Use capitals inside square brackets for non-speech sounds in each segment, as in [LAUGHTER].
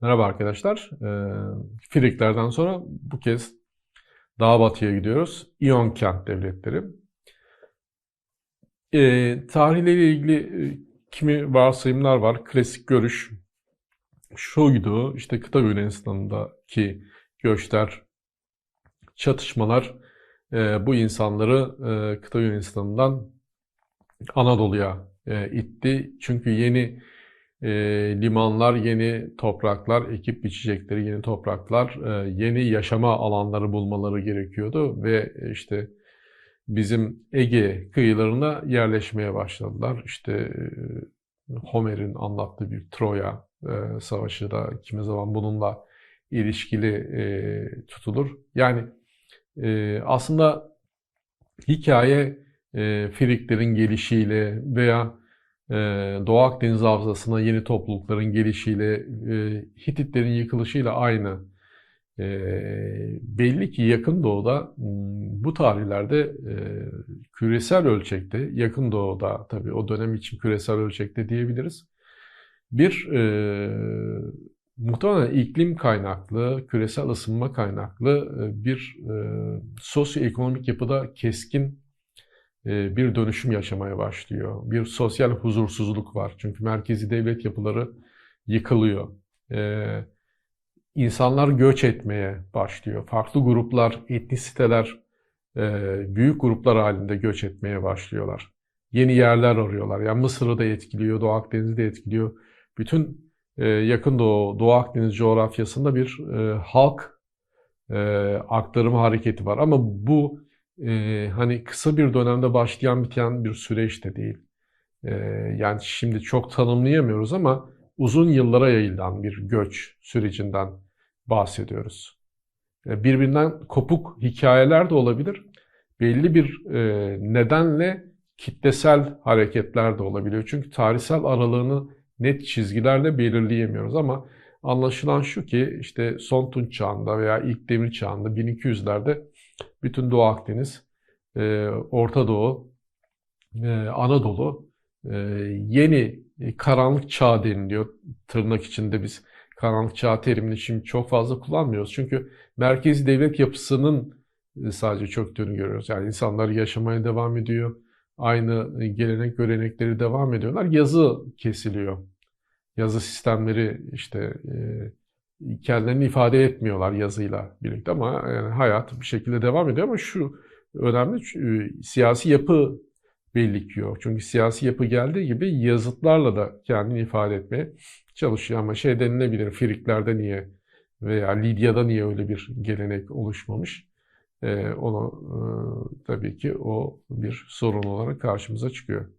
Merhaba arkadaşlar. Ee, Friklerden sonra bu kez daha batıya gidiyoruz. İyon kent devletleri. Ee, tarihleriyle ilgili e, kimi varsayımlar var. Klasik görüş şuydu. İşte kıta Yunanistan'daki göçler, çatışmalar e, bu insanları e, kıta Yunanistan'dan Anadolu'ya e, itti. Çünkü yeni e, limanlar, yeni topraklar, ekip biçecekleri yeni topraklar, e, yeni yaşama alanları bulmaları gerekiyordu ve işte bizim Ege kıyılarına yerleşmeye başladılar. İşte e, Homer'in anlattığı bir Troya e, savaşı da kimi zaman bununla ilişkili e, tutulur. Yani e, aslında hikaye e, Friklerin gelişiyle veya e, Doğu Akdeniz Havzası'na yeni toplulukların gelişiyle, e, Hititlerin yıkılışıyla aynı. E, belli ki yakın doğuda hmm, bu tarihlerde e, küresel ölçekte, yakın doğuda tabii o dönem için küresel ölçekte diyebiliriz. Bir e, muhtemelen iklim kaynaklı, küresel ısınma kaynaklı bir sosyoekonomik yapıda keskin bir dönüşüm yaşamaya başlıyor. Bir sosyal huzursuzluk var. Çünkü merkezi devlet yapıları yıkılıyor. E, insanlar göç etmeye başlıyor. Farklı gruplar, etnisiteler e, büyük gruplar halinde göç etmeye başlıyorlar. Yeni yerler arıyorlar. Yani Mısır'ı da etkiliyor, Doğu Akdeniz'i de etkiliyor. Bütün yakın Doğu, Doğu Akdeniz coğrafyasında bir halk aktarımı hareketi var. Ama bu e, hani kısa bir dönemde başlayan biten bir süreç de değil. E, yani şimdi çok tanımlayamıyoruz ama uzun yıllara yayılan bir göç sürecinden bahsediyoruz. E, birbirinden kopuk hikayeler de olabilir. Belli bir e, nedenle kitlesel hareketler de olabiliyor. Çünkü tarihsel aralığını net çizgilerle belirleyemiyoruz ama anlaşılan şu ki işte son Tunç çağında veya ilk demir çağında 1200'lerde bütün Doğu Akdeniz, e, Orta Doğu, e, Anadolu e, yeni karanlık çağ deniliyor. Tırnak içinde biz karanlık çağ terimini şimdi çok fazla kullanmıyoruz. Çünkü merkezi devlet yapısının sadece çöktüğünü görüyoruz. Yani insanlar yaşamaya devam ediyor. Aynı gelenek görenekleri devam ediyorlar. Yazı kesiliyor. Yazı sistemleri işte kendilerini ifade etmiyorlar yazıyla birlikte ama yani hayat bir şekilde devam ediyor ama şu önemli e, siyasi yapı belli ki yok. Çünkü siyasi yapı geldiği gibi yazıtlarla da kendini ifade etmeye çalışıyor ama şey denilebilir Friklerde niye veya Lidya'da niye öyle bir gelenek oluşmamış? Ee, onu e, tabii ki o bir sorun olarak karşımıza çıkıyor.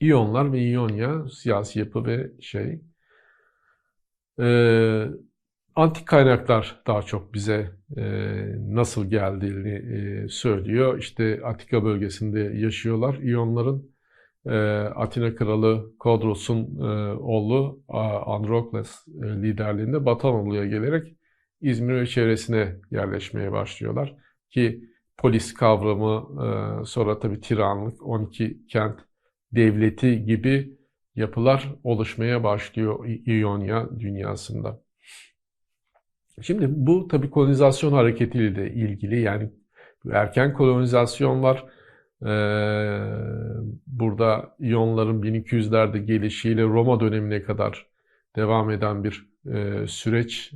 İyonlar ve İyonya siyasi yapı ve şey e, antik kaynaklar daha çok bize e, nasıl geldiğini e, söylüyor. İşte Atika bölgesinde yaşıyorlar. İyonların e, Atina kralı Kodros'un e, oğlu Androkles liderliğinde Batı Anadolu'ya gelerek İzmir ve çevresine yerleşmeye başlıyorlar. Ki polis kavramı, sonra tabii tiranlık, 12 kent devleti gibi yapılar oluşmaya başlıyor İonya dünyasında. Şimdi bu tabi kolonizasyon hareketiyle de ilgili yani erken kolonizasyon var. Burada İyonların 1200'lerde gelişiyle Roma dönemine kadar devam eden bir süreç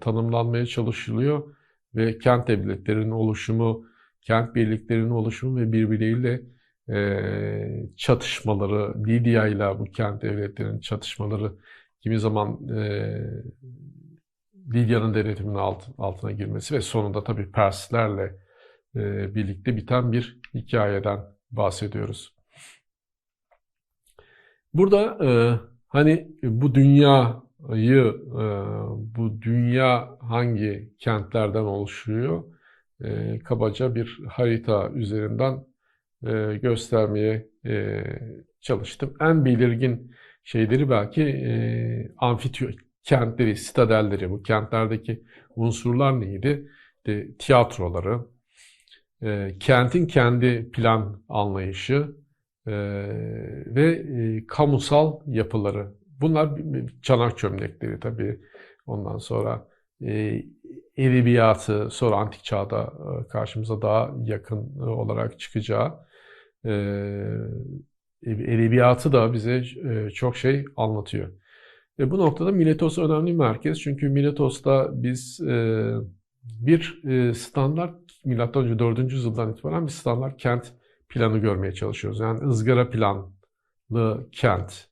tanımlanmaya çalışılıyor ve kent devletlerinin oluşumu, kent birliklerinin oluşumu ve birbirleriyle e, çatışmaları, Lidya ile bu kent devletlerinin çatışmaları kimi zaman e, Lidya'nın denetiminin alt, altına girmesi ve sonunda tabii Perslerle e, birlikte biten bir hikayeden bahsediyoruz. Burada e, hani bu dünyayı, e, bu dünya hangi kentlerden oluşuyor? E, kabaca bir harita üzerinden e, göstermeye e, çalıştım. En belirgin şeyleri belki e, kentleri, sitadelleri, bu kentlerdeki unsurlar neydi? İşte tiyatroları, e, kentin kendi plan anlayışı ve kamusal yapıları bunlar çanak çömlekleri tabii. Ondan sonra e, edebiyatı sonra antik çağda karşımıza daha yakın olarak çıkacağı edebiyatı da bize e, çok şey anlatıyor. Ve bu noktada Miletos önemli bir merkez. Çünkü Miletos'ta biz e, bir e, standart milattan önce 4. yüzyıldan itibaren bir standart kent planı görmeye çalışıyoruz. Yani ızgara planlı kent.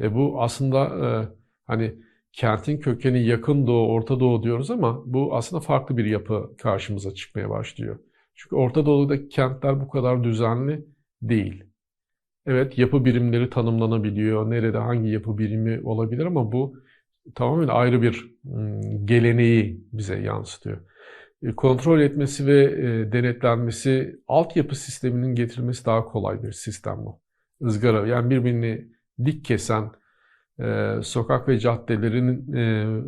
E bu aslında e, hani kentin kökeni yakın doğu, Orta Doğu diyoruz ama bu aslında farklı bir yapı karşımıza çıkmaya başlıyor. Çünkü Orta Doğu'daki kentler bu kadar düzenli değil. Evet yapı birimleri tanımlanabiliyor. Nerede hangi yapı birimi olabilir ama bu tamamen ayrı bir geleneği bize yansıtıyor. E, Kontrol etmesi ve e, denetlenmesi, altyapı sisteminin getirilmesi daha kolay bir sistem bu. Izgara yani birbirini dik kesen e, sokak ve caddelerin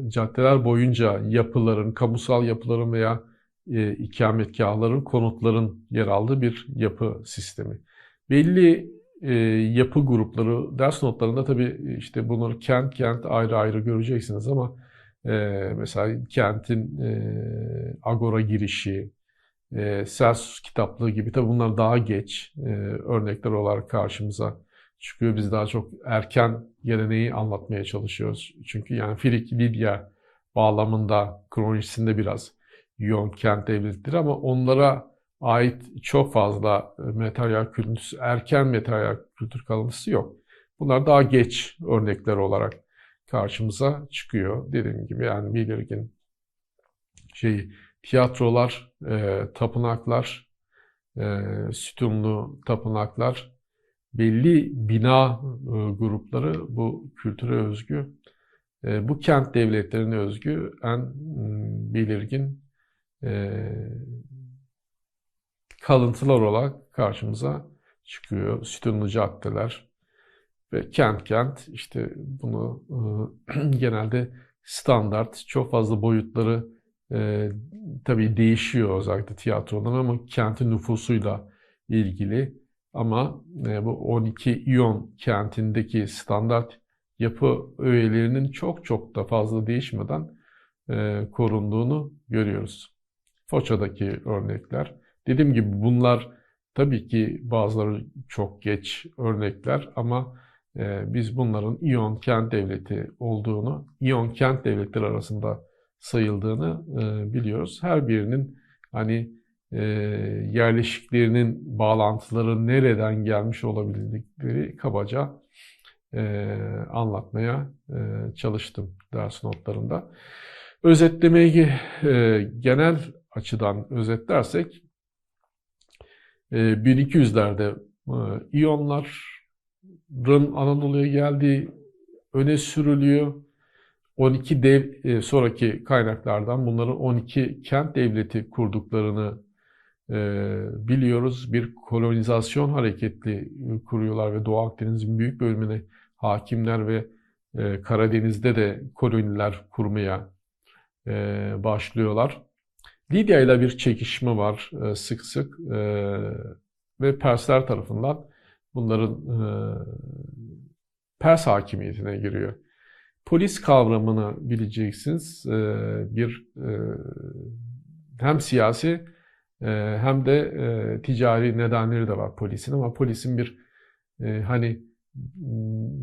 caddeler boyunca yapıların, kamusal yapıların veya ikametgahların, konutların yer aldığı bir yapı sistemi. Belli e, yapı grupları ders notlarında tabii işte bunları kent kent ayrı ayrı göreceksiniz ama e, mesela kentin e, agora girişi, e, Celsus kitaplığı gibi tabii bunlar daha geç e, örnekler olarak karşımıza çıkıyor. Biz daha çok erken geleneği anlatmaya çalışıyoruz. Çünkü yani Filik Lidya bağlamında kronolojisinde biraz Yon kent devletleri ama onlara ait çok fazla e, materyal kültürü, erken materyal kültür kalıntısı yok. Bunlar daha geç örnekler olarak karşımıza çıkıyor. Dediğim gibi yani belirgin şey tiyatrolar, e, tapınaklar, e, sütunlu tapınaklar, belli bina e, grupları bu kültüre özgü, e, bu kent devletlerine özgü en belirgin e, kalıntılar olarak karşımıza çıkıyor. Sütunlu caddeler ve kent kent işte bunu e, [CLEARS THROAT] genelde standart çok fazla boyutları e, tabii değişiyor özellikle tiyatrodan ama kentin nüfusuyla ilgili ama e, bu 12 İyon kentindeki standart yapı öğelerinin çok çok da fazla değişmeden e, korunduğunu görüyoruz. Foça'daki örnekler. Dediğim gibi bunlar tabii ki bazıları çok geç örnekler ama e, biz bunların İyon kent devleti olduğunu, İyon kent devletleri arasında sayıldığını e, biliyoruz. Her birinin hani e, yerleşiklerinin bağlantıları nereden gelmiş olabildikleri kabaca e, anlatmaya e, çalıştım ders notlarında. Özetlemeyi e, genel açıdan özetlersek 1200'lerde e, İyonların Anadolu'ya geldiği öne sürülüyor. 12 dev e, sonraki kaynaklardan bunların 12 kent devleti kurduklarını e, biliyoruz. Bir kolonizasyon hareketli kuruyorlar ve Doğu Akdeniz'in büyük bölümüne hakimler ve Karadeniz'de de koloniler kurmaya başlıyorlar. Lidya ile bir çekişme var e, sık sık e, ve Persler tarafından bunların e, Pers hakimiyetine giriyor. Polis kavramını bileceksiniz. Bir hem siyasi hem de ticari nedenleri de var polisin ama polisin bir hani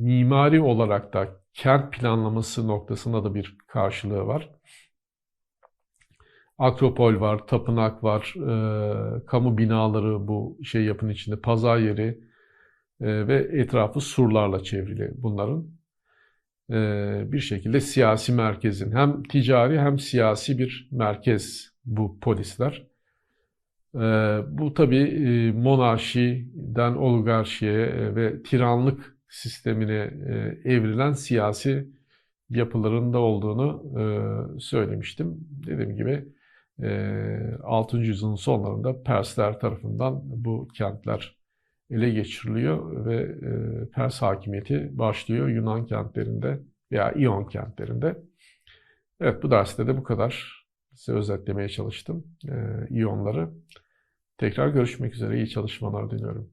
mimari olarak da kent planlaması noktasında da bir karşılığı var. Akropol var, tapınak var, e, kamu binaları bu şey yapın içinde, pazar yeri e, ve etrafı surlarla çevrili bunların. E, bir şekilde siyasi merkezin hem ticari hem siyasi bir merkez bu polisler. E, bu tabii e, monarşiden oligarşiye e, ve tiranlık sistemine e, evrilen siyasi yapıların da olduğunu e, söylemiştim. Dediğim gibi 6. yüzyılın sonlarında Persler tarafından bu kentler ele geçiriliyor ve e, Pers hakimiyeti başlıyor Yunan kentlerinde veya İyon kentlerinde. Evet bu derste de bu kadar. Size özetlemeye çalıştım e, İyonları. Tekrar görüşmek üzere. İyi çalışmalar diliyorum.